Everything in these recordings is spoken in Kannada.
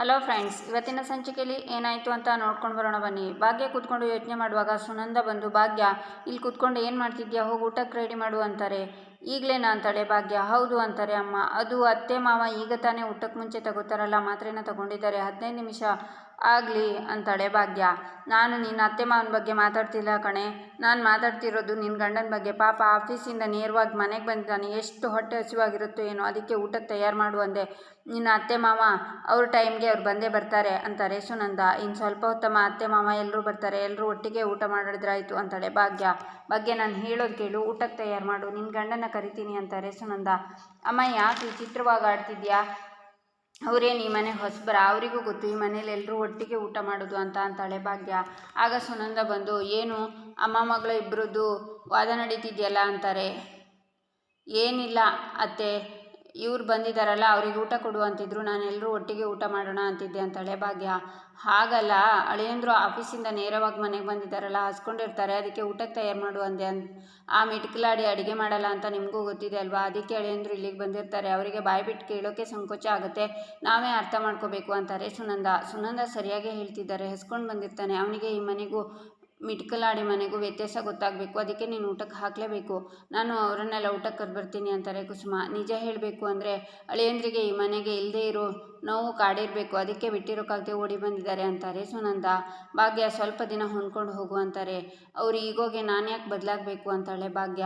ಹಲೋ ಫ್ರೆಂಡ್ಸ್, ಇವತ್ತಿನ ಸಂಚಿಕೆಯಲ್ಲಿ ಏನಾಯಿತು ಅಂತ ನೋಡ್ಕೊಂಡು ಬರೋಣ ಬನ್ನಿ. ಭಾಗ್ಯ ಕೂತ್ಕೊಂಡು ಯೋಚನೆ ಮಾಡುವಾಗ ಸುನಂದ ಬಂದು, ಭಾಗ್ಯ ಇಲ್ಲಿ ಕೂತ್ಕೊಂಡು ಏನು ಮಾಡ್ತಿದ್ಯಾ? ಹೋಗಿ ಊಟಕ್ಕೆ ರೆಡಿ ಮಾಡು ಅಂತಾರೆ. ಈಗಲೇನಾ ಅಂತಾಳೆ ಭಾಗ್ಯ, ಹೌದು ಅಂತಾರೆ ಅಮ್ಮ. ಅದು ಅತ್ತೆ ಮಾವ ಈಗ ತಾನೇ ಊಟಕ್ಕೆ ಮುಂಚೆ ತಗೋತಾರಲ್ಲ, ಮಾತ್ರೆನ ತಗೊಂಡಿದ್ದಾರೆ. ಹದಿನೈದು ನಿಮಿಷ ಆಗಲಿ ಅಂತಾಳೆ ಭಾಗ್ಯ ನಾನು ನಿನ್ನ ಅತ್ತೆ ಮಾವನ ಬಗ್ಗೆ ಮಾತಾಡ್ತಿಲ್ಲ ಕಣೆ. ನಾನು ಮಾತಾಡ್ತಿರೋದು ನಿನ್ನ ಗಂಡನ ಬಗ್ಗೆ. ಪಾಪ ಆಫೀಸಿಂದ ನೇರವಾಗಿ ಮನೆಗೆ ಬಂದಿದ್ದಾನೆ. ಎಷ್ಟು ಹೊಟ್ಟೆ ಹಸಿವಾಗಿರುತ್ತೋ ಏನೋ ಅದಕ್ಕೆ ಊಟಕ್ಕೆ ತಯಾರು ಮಾಡು ಅಂದೆ. ನಿನ್ನ ಅತ್ತೆ ಮಾವ ಅವ್ರ ಟೈಮ್ಗೆ ಅವ್ರು ಬಂದೇ ಬರ್ತಾರೆ ಅಂತಾರೆ ಸುನಂದ. ಇನ್ನು ಸ್ವಲ್ಪ ಹೊತ್ತಮ್ಮ ಅತ್ತೆ ಮಾವ ಎಲ್ಲರೂ ಬರ್ತಾರೆ. ಎಲ್ಲರೂ ಒಟ್ಟಿಗೆ ಊಟ ಮಾಡಿದ್ರಾಯ್ತು ಅಂತಾಳೆ ಭಾಗ್ಯ ಬಗ್ಗೆ ನಾನು ಹೇಳೋದು ಕೇಳು. ಊಟಕ್ಕೆ ತಯಾರು ಮಾಡು. ನಿನ್ನ ಗಂಡನ ಕರಿತೀನಿ ಅಂತಾರೆ ಸುನಂದ. ಅಮ್ಮ ಯಾಕೆ ವಿಚಿತ್ರವಾಗಿ ಆಡ್ತಿದ್ಯಾ ಅವರೇನು ಈ ಮನೆ ಹೊಸಬರ ಅವರಿಗೂ ಗೊತ್ತು. ಈ ಮನೇಲಿ ಎಲ್ಲರೂ ಒಟ್ಟಿಗೆ ಊಟ ಮಾಡೋದು ಅಂತ ಅಂತಾಳೆ ಭಾಗ್ಯ ಆಗ ಸುನಂದ ಬಂದು, ಏನು? ಅಮ್ಮ ಮಗಳ ಇಬ್ಬರದ್ದು ವಾದ ನಡೀತಿದೆಯಲ್ಲ? ಅಂತಾರೆ. ಏನಿಲ್ಲ ಅತ್ತೆ. ಇವ್ರು ಬಂದಿದ್ದಾರಲ್ಲ ಅವ್ರಿಗೆ ಊಟ ಕೊಡು ಅಂತಿದ್ರು ನಾನೆಲ್ಲರೂ ಒಟ್ಟಿಗೆ ಊಟ ಮಾಡೋಣ ಅಂತಿದ್ದೆ ಅಂತಾಳೆ ಭಾಗ್ಯ. ಹಾಗಲ್ಲ ಅಳಿಯಂದ್ರು ಆಫೀಸಿಂದ ನೇರವಾಗಿ ಮನೆಗೆ ಬಂದಿದ್ದಾರಲ್ಲ ಹಸ್ಕೊಂಡಿರ್ತಾರೆ, ಅದಕ್ಕೆ ಊಟಕ್ಕೆ ತಯಾರು ಮಾಡು ಅಂದೆ ಅನ್ ಆ ಮಿಟ್ಕಲಾಡಿ ಅಡುಗೆ ಮಾಡಲ್ಲ ಅಂತ ನಿಮಗೂ ಗೊತ್ತಿದೆ ಅಲ್ವಾ? ಅದಕ್ಕೆ ಅಳಿಯಂದ್ರು ಇಲ್ಲಿಗೆ ಬಂದಿರ್ತಾರೆ, ಅವರಿಗೆ ಬಾಯಿ ಬಿಟ್ಟು ಕೇಳೋಕ್ಕೆ ಸಂಕೋಚ ಆಗುತ್ತೆ. ನಾವೇ ಅರ್ಥ ಮಾಡ್ಕೋಬೇಕು ಅಂತಾರೆ ಸುನಂದ. ಸುನಂದ ಸರಿಯಾಗೇ ಹೇಳ್ತಿದ್ದಾರೆ, ಹಸ್ಕೊಂಡು ಬಂದಿರ್ತಾನೆ. ಅವನಿಗೆ ಈ ಮನೆಗೂ ಮಿಟ್ಕಲಾಡಿ ಮನೆಗೂ ವ್ಯತ್ಯಾಸ ಗೊತ್ತಾಗಬೇಕು. ಅದಕ್ಕೆ ನೀನು ಊಟಕ್ಕೆ ಹಾಕಲೇಬೇಕು. ನಾನು ಅವರನ್ನೆಲ್ಲ ಊಟಕ್ಕೆ ಕರ್ಬರ್ತೀನಿ ಅಂತಾರೆ ಕುಸುಮ. ನಿಜ ಹೇಳಬೇಕು ಅಂದರೆ ಅಳಿಯಂದ್ರಿಗೆ ಈ ಮನೆಗೆ ಇಲ್ಲದೇ ಇರೋ ನೋವು ಕಾಡಿರಬೇಕು. ಅದಕ್ಕೆ ಬಿಟ್ಟಿರೋಕ್ಕಾಗದೆ ಓಡಿ ಬಂದಿದ್ದಾರೆ ಅಂತಾರೆ ಸುನಂದ. ಭಾಗ್ಯ ಸ್ವಲ್ಪ ದಿನ ಹೊಂದ್ಕೊಂಡು ಹೋಗು ಅಂತಾರೆ. ಅವ್ರು ಈಗೋಗೆ ನಾನು ಯಾಕೆ ಬದಲಾಗಬೇಕು ಅಂತಾಳೆ ಭಾಗ್ಯ.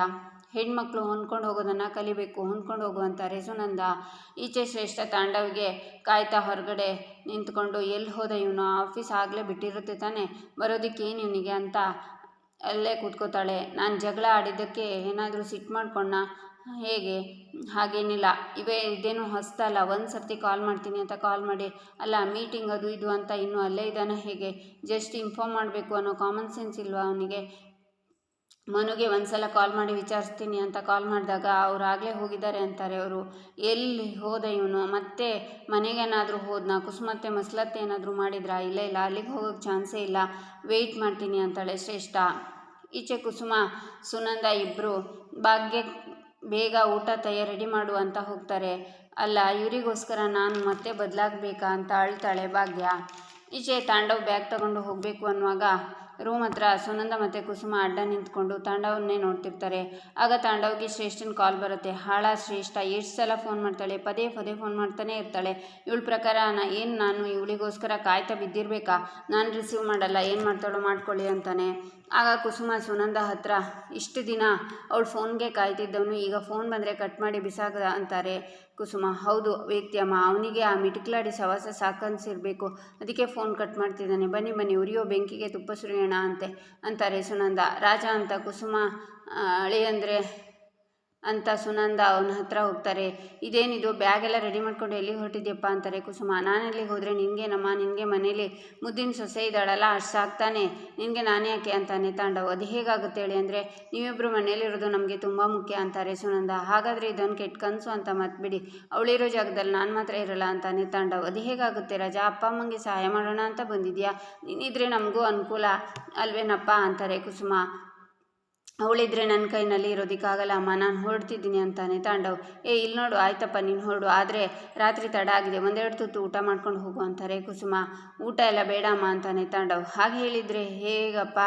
ಹೆಣ್ಮಕ್ಳು ಹೊಂದ್ಕೊಂಡು ಹೋಗೋದನ್ನು ಕಲಿಬೇಕು, ಹೊಂದ್ಕೊಂಡು ಹೋಗುವಂತ ರೇಸುನಂದ ಸುನಂದ ಈಚೆ ಶ್ರೇಷ್ಠ ತಾಂಡವಿಗೆ ಕಾಯ್ತಾ ಹೊರಗಡೆ ನಿಂತ್ಕೊಂಡು ಎಲ್ಲಿ ಹೋದ ಇವನು? ಆಫೀಸ್ ಆಗಲೇ ಬಿಟ್ಟಿರುತ್ತೆ ತಾನೆ, ಬರೋದಕ್ಕೆ ಏನು ಇವನಿಗೆ ಅಂತ ಅಲ್ಲೇ ಕೂತ್ಕೋತಾಳೆ. ನಾನು ಜಗಳ ಆಡಿದ್ದಕ್ಕೆ ಏನಾದರೂ ಸಿಟ್ಟು ಮಾಡ್ಕೊಂಡ ಹೇಗೆ? ಹಾಗೇನಿಲ್ಲ. ಇವೇ, ಇದೇನು ಹೊಸ್ತಲ್ಲ ಒಂದು ಸರ್ತಿ ಕಾಲ್ ಮಾಡ್ತೀನಿ ಅಂತ ಕಾಲ್ ಮಾಡಿ, ಅಲ್ಲ, ಮೀಟಿಂಗ್ ಅದು ಇದು ಅಂತ ಇನ್ನೂ ಅಲ್ಲೇ ಇದ್ದಾನೆ ಹೇಗೆ? ಜಸ್ಟ್ ಇನ್ಫಾರ್ಮ್ ಮಾಡಬೇಕು ಅನ್ನೋ ಕಾಮನ್ ಸೆನ್ಸ್ ಇಲ್ವಾ ಅವನಿಗೆ? ಮನುಗೆ ಒಂದ್ಸಲ ಕಾಲ್ ಮಾಡಿ ವಿಚಾರಿಸ್ತೀನಿ ಅಂತ ಕಾಲ್ ಮಾಡಿದಾಗ ಅವ್ರು ಆಗಲೇ ಹೋಗಿದ್ದಾರೆ ಅಂತಾರೆ ಅವರು. ಎಲ್ಲಿ ಹೋದ ಇವನು? ಮತ್ತೆ ಮನೆಗೇನಾದರೂ ಹೋದ್ನಾ? ಕುಸುಮತ್ತೆ, ಮಸ್ಲತ್ತೆ ಏನಾದರೂ ಮಾಡಿದ್ರಾ? ಇಲ್ಲ ಇಲ್ಲ, ಅಲ್ಲಿಗೆ ಹೋಗೋಕ್ಕೆ ಚಾನ್ಸೇ ಇಲ್ಲ. ವೆಯ್ಟ್ ಮಾಡ್ತೀನಿ ಅಂತಾಳೆ ಶ್ರೇಷ್ಠ. ಈಚೆ ಕುಸುಮ, ಸುನಂದ ಇಬ್ಬರು ಭಾಗ್ಯ ಬೇಗ ಊಟ ತಯಾರು ರೆಡಿ ಮಾಡು ಅಂತ ಹೋಗ್ತಾರೆ. ಅಲ್ಲ, ಇವರಿಗೋಸ್ಕರ ನಾನು ಮತ್ತೆ ಬದಲಾಗಬೇಕಾ ಅಂತ ಅಳ್ತಾಳೆ ಭಾಗ್ಯ. ಈಚೆ ತಾಂಡವ್ ಬ್ಯಾಗ್ ತಗೊಂಡು ಹೋಗಬೇಕು ಅನ್ನುವಾಗ ರೂಮ್ ಹತ್ರ ಸುನಂದ ಮತ್ತು ಕುಸುಮ ಅಡ್ಡ ನಿಂತ್ಕೊಂಡು ತಾಂಡವನ್ನೇ ನೋಡ್ತಿರ್ತಾರೆ. ಆಗ ತಾಂಡವಿಗೆ ಶ್ರೇಷ್ಠನ ಕಾಲ್ ಬರುತ್ತೆ. ಹಾಳ ಶ್ರೇಷ್ಠ, ಎಷ್ಟು ಸಲ ಫೋನ್ ಮಾಡ್ತಾಳೆ? ಪದೇ ಪದೇ ಫೋನ್ ಮಾಡ್ತಾನೆ ಇರ್ತಾಳೆ. ಇವಳ ಪ್ರಕಾರ ನಾ ಏನು ನಾನು ಇವಳಿಗೋಸ್ಕರ ಕಾಯ್ತಾ ಬಿದ್ದಿರಬೇಕಾ? ನಾನು ರಿಸೀವ್ ಮಾಡಲ್ಲ, ಏನು ಮಾಡ್ತಾಳೋ ಮಾಡ್ಕೊಳ್ಳಿ ಅಂತಾನೆ. ಆಗ ಕುಸುಮ ಸುನಂದ ಹತ್ರ, ಇಷ್ಟು ದಿನ ಅವಳು ಫೋನ್ಗೆ ಕಾಯ್ತಿದ್ದವನು, ಈಗ ಫೋನ್ ಬಂದರೆ ಕಟ್ ಮಾಡಿ ಬಿಸಾಕ ಅಂತಾರೆ. ಕುಸುಮ, ಹೌದು ವ್ಯಕ್ತಿಯಮ್ಮ ಅವನಿಗೆ ಆ ಮಿಟುಕ್ಲಾಡಿ ಸವಾಸ ಸಾಕನ್ಸಿರಬೇಕು. ಅದಕ್ಕೆ ಫೋನ್ ಕಟ್ ಮಾಡ್ತಿದ್ದಾನೆ. ಬನ್ನಿ ಬನ್ನಿ, ಉರಿಯೋ ಬೆಂಕಿಗೆ ತುಪ್ಪ ಸುರಿಯೋಣ ಅಂತೆ, ಅಂತಾರೆ ಸುನಂದ. ರಾಜ ಅಂತ ಕುಸುಮ ಅಳಿಯಂದ್ರೆ ಅಂತ ಸುನಂದ ಅವನ ಹತ್ರ ಹೋಗ್ತಾರೆ. ಇದೇನಿದು? ಬ್ಯಾಗ್ ಎಲ್ಲ ರೆಡಿ ಮಾಡ್ಕೊಂಡು ಎಲ್ಲಿಗೆ ಹೊರಟಿದ್ಯಪ್ಪ ಅಂತಾರೆ. ಕುಸುಮ ನಾನೆಲ್ಲಿಗೆ ಹೋದರೆ ನಿನಗೇನಮ್ಮ ನಿನಗೆ ಮನೇಲಿ ಮುದ್ದಿನ ಸೊಸೆ ಇದ್ದಾಳಲ್ಲ, ಅಷ್ಟು ಸಾಕ್ತಾನೆ. ನಿನಗೆ ನಾನು ಯಾಕೆ ಅಂತಾನೆ ತಾಂಡವ್ ಅದು ಹೇಗಾಗುತ್ತೆ ಹೇಳಿ ಅಂದರೆ ನೀವಿಬ್ಬರು ಮನೇಲಿರೋದು ನಮಗೆ ತುಂಬ ಮುಖ್ಯ ಅಂತಾರೆ ಸುನಂದ. ಹಾಗಾದರೆ ಇದೊಂದು ಕೆಟ್ಟ ಕನಸು ಅಂತ ಮತ್ಬಿಡಿ. ಅವಳಿರೋ ಜಾಗದಲ್ಲಿ ನಾನು ಮಾತ್ರ ಇರಲ್ಲ ಅಂತಾನೆ ತಾಂಡವ್ ಅದು ಹೇಗಾಗುತ್ತೆ? ರಾಜಾ ಅಪ್ಪ ಅಮ್ಮಂಗೆ ಸಹಾಯ ಮಾಡೋಣ ಅಂತ ಬಂದಿದ್ಯಾ? ನೀನಿದ್ರೆ ನಮಗೂ ಅನುಕೂಲ ಅಲ್ವೇನಪ್ಪ? ಅಂತಾರೆ ಕುಸುಮ. ಅವಳಿದ್ರೆ ನನ್ನ ಕೈನಲ್ಲಿ ಇರೋದಕ್ಕಾಗಲ್ಲ, ಅಮ್ಮ. ನಾನು ಹೊರಡ್ತಿದ್ದೀನಿ ಅಂತಾನೆ. ತಾಂಡವ್, ಏ ಇಲ್ಲಿ ನೋಡು, ಆಯ್ತಪ್ಪ, ನೀನು ಹೊರಡು. ಆದರೆ ರಾತ್ರಿ ತಡ ಆಗಿದೆ. ಒಂದೆರಡು ತುತ್ತು ಊಟ ಮಾಡ್ಕೊಂಡು ಹೋಗು ಅಂತಾರೆ ಕುಸುಮ. ಊಟ ಎಲ್ಲ ಬೇಡ ಅಮ್ಮ ಅಂತಾನೆ ತಾಂಡವ್. ಹಾಗೆ ಹೇಳಿದರೆ, ಹೇಗಪ್ಪ?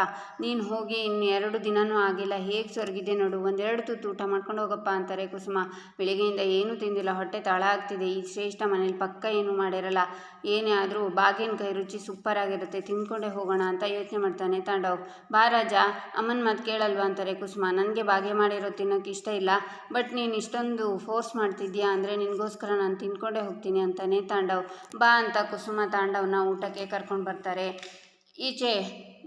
ನೀನು ಹೋಗಿ ಇನ್ನು ಎರಡು ದಿನವೂ ಆಗಿಲ್ಲ. ಹೇಗೆ ಸೊರಗಿದೆ ನೋಡು. ಒಂದೆರಡು ತುತ್ತು ಊಟ ಮಾಡ್ಕೊಂಡು ಹೋಗಪ್ಪ ಅಂತಾರೆ ಕುಸುಮ. ಬೆಳಿಗ್ಗೆಯಿಂದ ಏನೂ ತಿಂದಿಲ್ಲ. ಹೊಟ್ಟೆ ತಳ ಆಗ್ತಿದೆ. ಈ ಶ್ರೇಷ್ಠ ಮನೇಲಿ ಪಕ್ಕ ಏನೂ ಮಾಡಿರಲ್ಲ. ಏನೇ ಆದರೂ ಬಾಗಿನ ಕೈ ರುಚಿ ಸೂಪರ್ ಆಗಿರುತ್ತೆ. ತಿಂದ್ಕೊಂಡೇ ಹೋಗೋಣ ಅಂತ ಯೋಚನೆ ಮಾಡ್ತಾನೆ ತಾಂಡವ್. ಬಾ ರಾಜ, ಅಮ್ಮನ ಮಾತು ಕೇಳಲ್ವಾ ಅಂತಾರೆ, ಕುಸುಮ, ನನಗೆ ಬಾಗೆ ಮಾಡಿರೋ ತಿನ್ನೋಕೆ ಇಷ್ಟ ಇಲ್ಲ, ಬಟ್ ನೀನು ಇಷ್ಟೊಂದು ಫೋರ್ಸ್ ಮಾಡ್ತಿದ್ಯಾ ಅಂದರೆ ನಿನಗೋಸ್ಕರ ನಾನು ತಿನ್ಕೊಂಡೇ ಹೋಗ್ತೀನಿ ಅಂತಾನೆ ತಾಂಡವ್ ಬಾ ಅಂತ ಕುಸುಮ ತಾಂಡವ್ನ ಊಟಕ್ಕೆ ಕರ್ಕೊಂಡು ಬರ್ತಾರೆ. ಈಚೆ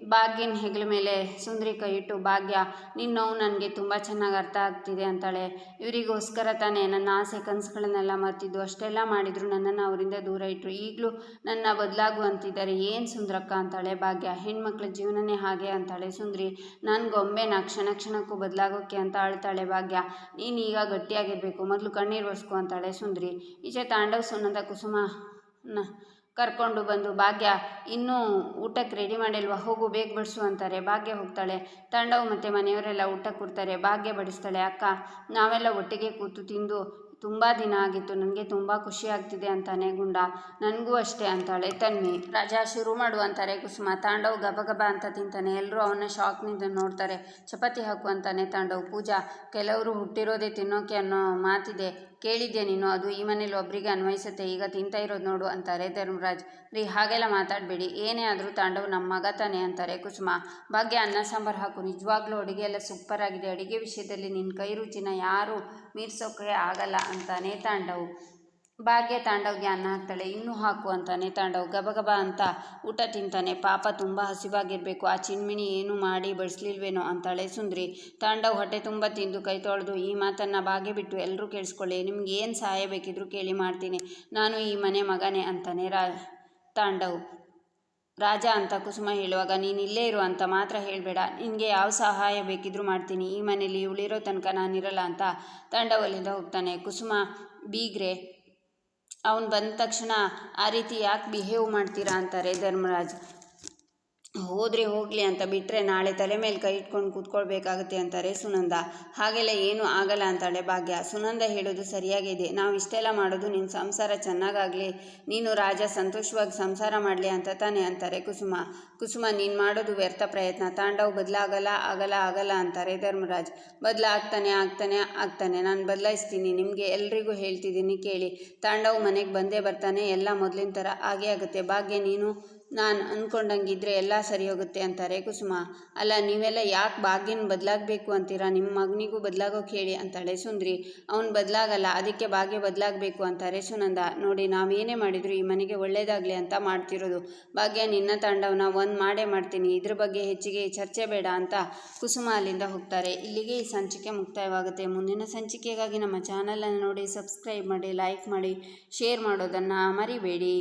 ಭಾಗ್ಯನ ಹೆಗಲ ಮೇಲೆ ಸುಂದರಿ ಕೈ ಇಟ್ಟು, ಭಾಗ್ಯ ನಿನ್ನ ನೋವು ನನಗೆ ತುಂಬ ಚೆನ್ನಾಗಿ ಅರ್ಥ ಆಗ್ತಿದೆ ಅಂತಾಳೆ. ಇವರಿಗೋಸ್ಕರ ತಾನೇ ನನ್ನ ಆಸೆ ಕನಸುಗಳನ್ನೆಲ್ಲ ಮರ್ತಿದ್ದು. ಅಷ್ಟೆಲ್ಲ ಮಾಡಿದ್ರು ನನ್ನನ್ನು ಅವರಿಂದ ದೂರ ಇಟ್ಟರು ಈಗಲೂ ನನ್ನ ಬದಲಾಗು ಅಂತಿದ್ದಾರೆ. ಏನು ಸುಂದ್ರಕ್ಕ ಅಂತಾಳೆ. ಭಾಗ್ಯ, ಹೆಣ್ಮಕ್ಳ ಜೀವನನೇ ಹಾಗೆ ಅಂತಾಳೆ ಸುಂದ್ರಿ. ಗೊಂಬೆ ನಾ ಕ್ಷಣ ಕ್ಷಣಕ್ಕೂ ಬದಲಾಗೋಕ್ಕೆ ಅಂತ ಅಳ್ತಾಳೆ. ಭಾಗ್ಯ, ನೀನು ಈಗ ಗಟ್ಟಿಯಾಗಿರಬೇಕು. ಮೊದಲು ಕಣ್ಣೀರು ಒರೆಸ್ಕೊ ಅಂತಾಳೆ ಸುಂದ್ರಿ. ಈಚೆ ತಾಂಡವ್ ಸುನಂದ ಕುಸುಮ ನ ಕರ್ಕೊಂಡು ಬಂದು, ಭಾಗ್ಯ, ಇನ್ನೂ ಊಟಕ್ಕೆ ರೆಡಿ ಮಾಡಿಲ್ವಾ? ಹೋಗು, ಬೇಗ ಬಡಿಸು, ಅಂತಾರೆ. ಭಾಗ್ಯ ಹೋಗ್ತಾಳೆ. ತಂಡವು ಮತ್ತು ಮನೆಯವರೆಲ್ಲ ಊಟ ಕೊಡ್ತಾರೆ. ಭಾಗ್ಯ ಬಡಿಸ್ತಾಳೆ, ಅಕ್ಕ, ನಾವೆಲ್ಲ ಒಟ್ಟಿಗೆ ಕೂತು ತಿಂದು ತುಂಬ ದಿನ ಆಗಿತ್ತು. ನನಗೆ ತುಂಬ ಖುಷಿ ಆಗ್ತಿದೆ, ಅಂತಾನೆ ಗುಂಡ. ನನಗೂ ಅಷ್ಟೇ, ಅಂತಾಳೆ. ತನ್ನಿ ರಾಜ ಶುರು ಮಾಡು, ಅಂತಾರೆ ಕುಸುಮ. ತಾಂಡವ್ ಗಬಗಬ ಅಂತ ತಿಂತಾನೆ. ಎಲ್ಲರೂ ಅವನ ಶಾಕ್ನಿಂದ ನೋಡ್ತಾರೆ. ಚಪಾತಿ ಹಾಕು, ಅಂತಾನೆ ತಾಂಡವ್. ಪೂಜಾ, ಕೆಲವರು ಹುಟ್ಟಿರೋದೇ ತಿನ್ನೋಕೆ ಅನ್ನೋ ಮಾತಿದೆ. ಕೇಳಿದ್ದೆ ನೀನು? ಅದು ಈ ಮನೇಲಿ ಒಬ್ಬರಿಗೆ ಅನ್ವಯಿಸುತ್ತೆ. ಈಗ ತಿಂತಾ ಇರೋದು ನೋಡು ಅಂತಾರೆ ಧರ್ಮರಾಜ್. ರೀ, ಹಾಗೆಲ್ಲ ಮಾತಾಡಬೇಡಿ. ಏನೇ ಆದರೂ ತಾಂಡವ್ ನಮ್ಮ ಮಗ ತಾನೆ ಅಂತಾರೆ ಕುಸುಮ. ಭಾಗ್ಯ, ಅನ್ನ, ಸಾಂಬಾರು ಹಾಕು. ನಿಜವಾಗ್ಲೂ ಅಡುಗೆ ಎಲ್ಲ ಸೂಪರ್ ಆಗಿದೆ. ಅಡುಗೆ ವಿಷಯದಲ್ಲಿ ನಿನ್ನ ಕೈ ರುಚಿನ ಯಾರು ಮೀರ್ಸೋಕೆ ಆಗಲ್ಲ ಅಂತಾನೆ ತಾಂಡವ್. ಭಾಗ್ಯ ತಾಂಡವ್ಗೆ ಅನ್ನ ಹಾಕ್ತಾಳೆ. ಇನ್ನೂ ಹಾಕು ಅಂತಾನೆ ತಾಂಡವ್. ಗಬಗಬ ಅಂತ ಊಟ ತಿಂತಾನೆ. ಪಾಪ ತುಂಬ ಹಸಿವಾಗಿರಬೇಕು. ಆ ಚಿನ್ಮಿಣಿ ಏನು ಮಾಡಿ ಬಡಿಸ್ಲಿಲ್ವೇನೋ ಅಂತಾಳೆ ಸುಂದ್ರಿ. ತಾಂಡವ್ ಹೊಟ್ಟೆ ತುಂಬ ತಿಂದು ಕೈ ತೊಳೆದು, ಈ ಮಾತನ್ನು ಬಾಗೆ ಬಿಟ್ಟು ಎಲ್ಲರೂ ಕೇಳಿಸ್ಕೊಳ್ಳಿ. ನಿಮ್ಗೆ ಏನು ಸಹಾಯ ಬೇಕಿದ್ರು ಕೇಳಿ ಮಾಡ್ತೀನಿ. ನಾನು ಈ ಮನೆ ಮಗನೇ ಅಂತಾನೆ ರಾ, ತಾಂಡವ್. ರಾಜ ಅಂತ ಕುಸುಮ ಹೇಳುವಾಗ, ನೀನು ಇಲ್ಲೇ ಇರು ಅಂತ ಮಾತ್ರ ಹೇಳಬೇಡ. ನಿನಗೆ ಯಾವ ಸಹಾಯ ಬೇಕಿದ್ರೂ ಮಾಡ್ತೀನಿ. ಈ ಮನೇಲಿ ಉಳಿರೋ ತನಕ ನಾನಿರಲ್ಲ ಅಂತ ತಾಂಡವಲ್ಲಿಂದ ಹೋಗ್ತಾನೆ. ಕುಸುಮ ಬೀಗ್ರೆ ಅವನು ಬಂದ ತಕ್ಷಣ ಆ ರೀತಿ ಯಾಕೆ ಬಿಹೇವ್ ಮಾಡ್ತೀರಾ ಅಂತಾರೆ ಧರ್ಮರಾಜ್. ಹೋದರೆ ಹೋಗಲಿ ಅಂತ ಬಿಟ್ಟರೆ ನಾಳೆ ತಲೆ ಮೇಲೆ ಕೈ ಇಟ್ಕೊಂಡು ಕೂತ್ಕೊಳ್ಬೇಕಾಗುತ್ತೆ ಅಂತಾರೆ ಸುನಂದ. ಹಾಗೆಲ್ಲ ಏನೂ ಆಗಲ್ಲ ಅಂತಾಳೆ ಭಾಗ್ಯ. ಸುನಂದ ಹೇಳೋದು ಸರಿಯಾಗಿದೆ. ನಾವು ಇಷ್ಟೆಲ್ಲ ಮಾಡೋದು ನಿನ್ನ ಸಂಸಾರ ಚೆನ್ನಾಗಾಗಲಿ. ನೀನು ರಾಜ, ಸಂತೋಷವಾಗಿ ಸಂಸಾರ ಮಾಡಲಿ ಅಂತ ತಾನೇ ಅಂತಾರೆ ಕುಸುಮ. ಕುಸುಮ, ನೀನು ಮಾಡೋದು ವ್ಯರ್ಥ ಪ್ರಯತ್ನ. ತಾಂಡವ್ ಬದಲಾಗಲ್ಲ, ಆಗಲ್ಲ ಆಗಲ್ಲ ಅಂತಾರೆ ಧರ್ಮರಾಜ್. ಬದಲಾಗ್ತಾನೆ, ಆಗ್ತಾನೆ ಆಗ್ತಾನೆ. ನಾನು ಬದಲಾಯಿಸ್ತೀನಿ. ನಿಮಗೆ ಎಲ್ರಿಗೂ ಹೇಳ್ತಿದ್ದೀನಿ ಕೇಳಿ. ತಾಂಡವ್ ಮನೆಗೆ ಬಂದೇ ಬರ್ತಾನೆ. ಎಲ್ಲ ಮೊದಲಿನ ಥರ ಆಗೇ ಆಗುತ್ತೆ. ಭಾಗ್ಯ, ನೀನು ನಾನು ಅಂದ್ಕೊಂಡಂಗಿದ್ರೆ ಎಲ್ಲ ಸರಿ ಹೋಗುತ್ತೆ ಅಂತಾರೆ ಕುಸುಮ ಅಲ್ಲ, ನೀವೆಲ್ಲ ಯಾಕೆ ಭಾಗ್ಯನ ಬದಲಾಗಬೇಕು ಅಂತೀರಾ? ನಿಮ್ಮ ಮಗನಿಗೂ ಬದಲಾಗೋಕೆ ಹೇಳಿ ಅಂತಾಳೆ ಸುಂದ್ರಿ. ಅವನು ಬದಲಾಗಲ್ಲ, ಅದಕ್ಕೆ ಭಾಗ್ಯ ಬದಲಾಗಬೇಕು ಅಂತಾರೆ ಸುನಂದ ನೋಡಿ, ನಾವೇನೇ ಮಾಡಿದ್ರು ಈ ಮನೆಗೆ ಒಳ್ಳೇದಾಗಲಿ ಅಂತ ಮಾಡ್ತಿರೋದು. ಭಾಗ್ಯ, ನಿನ್ನ ತಾಂಡವನ ಒಂದು ಮಾಡೇ ಮಾಡ್ತೀನಿ. ಇದ್ರ ಬಗ್ಗೆ ಹೆಚ್ಚಿಗೆ ಚರ್ಚೆ ಬೇಡ ಅಂತ ಕುಸುಮ ಅಲ್ಲಿಂದ ಹೋಗ್ತಾರೆ. ಇಲ್ಲಿಗೆ ಈ ಸಂಚಿಕೆ ಮುಕ್ತಾಯವಾಗುತ್ತೆ. ಮುಂದಿನ ಸಂಚಿಕೆಗಾಗಿ ನಮ್ಮ ಚಾನಲನ್ನು ನೋಡಿ, ಸಬ್ಸ್ಕ್ರೈಬ್ ಮಾಡಿ, ಲೈಕ್ ಮಾಡಿ, ಶೇರ್ ಮಾಡೋದನ್ನು ಮರಿಬೇಡಿ.